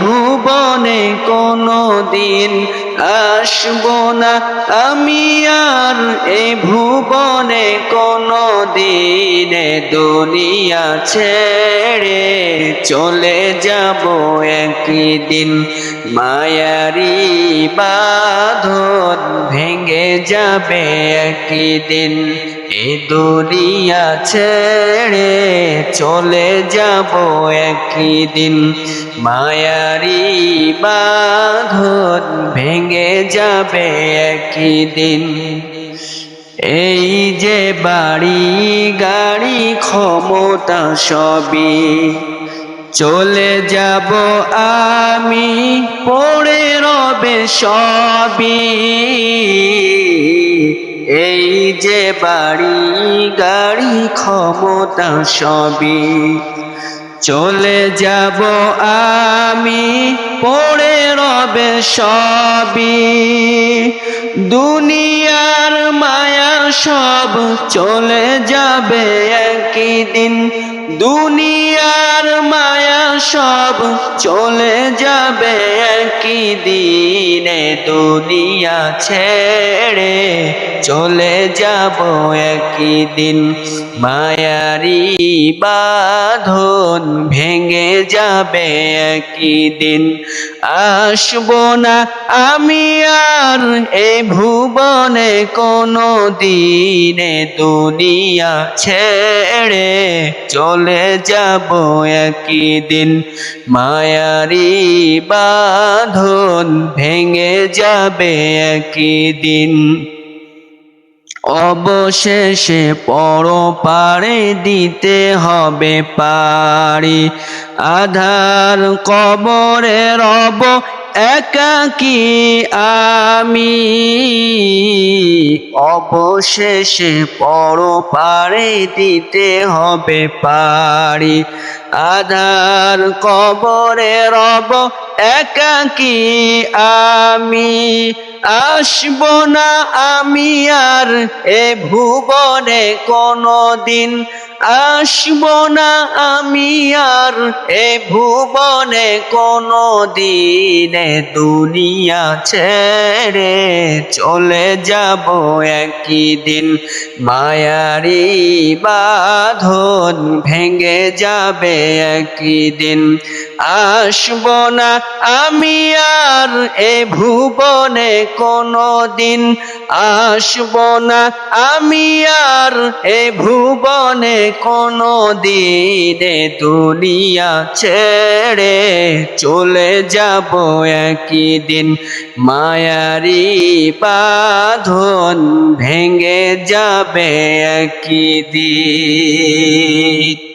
ভুবনে কোনো দিন আসব না। আমি আর এই ভুবনে কোনো দিনে দুনিয়া ছেড়ে চলে যাব একই দিন মায়ারি বাঁধন ভেঙে যাবে একই দিন এ দুনিয়া ছেড়ে চলে যাব একই দিন মায়ারি বাঁধন ভেঙে যাবে একই দিন এই যে বাড়ি গাড়ি ক্ষমতা সবই চলে যাব আমি, পড়ে রবে সবই। এই যে বাড়ি, গাড়ি, ক্ষমতা সবই চলে যাব আমি, পড়ে রবে সবই। দুনিয়ার মায়া সব চলে যাবে একই দিন। দুনিয়ার মায়া সব চলে যাবে একই দিনে দুনিয়া ছেড়ে চলে যাব একই দিন। মায়ারি বাঁধন ভেঙে যাবে একই দিন আসব না আমি আর এ ভুবনে কোনো দিনে দুনিয়া ছেড়ে চলে যাব একই দিন মায়ারি বাঁধন ভেঙে যাবে একই দিন অবশেষে পর পারে দিতে হবে পারি। আধার কবরে রব একাকি আমি। অবশেষে পর পারে দিতে হবে পারি। আধার কবরে রব একাকি আমি। আসব না আমি আর এ ভুবনে কোনো দিন আসব না আমি আর এ ভুবনে কোনো দিনে দুনিয়া ছেড়ে চলে যাব একই দিন। মায়ারি বাঁধন ভেঙে যাবে একই দিন। আসব না আমি আর এ ভুবনে কোনো দিন আসব না। আমি আর এ ভুবনে কোনো দিনে দুনিয়া ছেড়ে চলে যাব একই দিন। মায়ারি বাঁধন ভেঙে যাবে একই দিন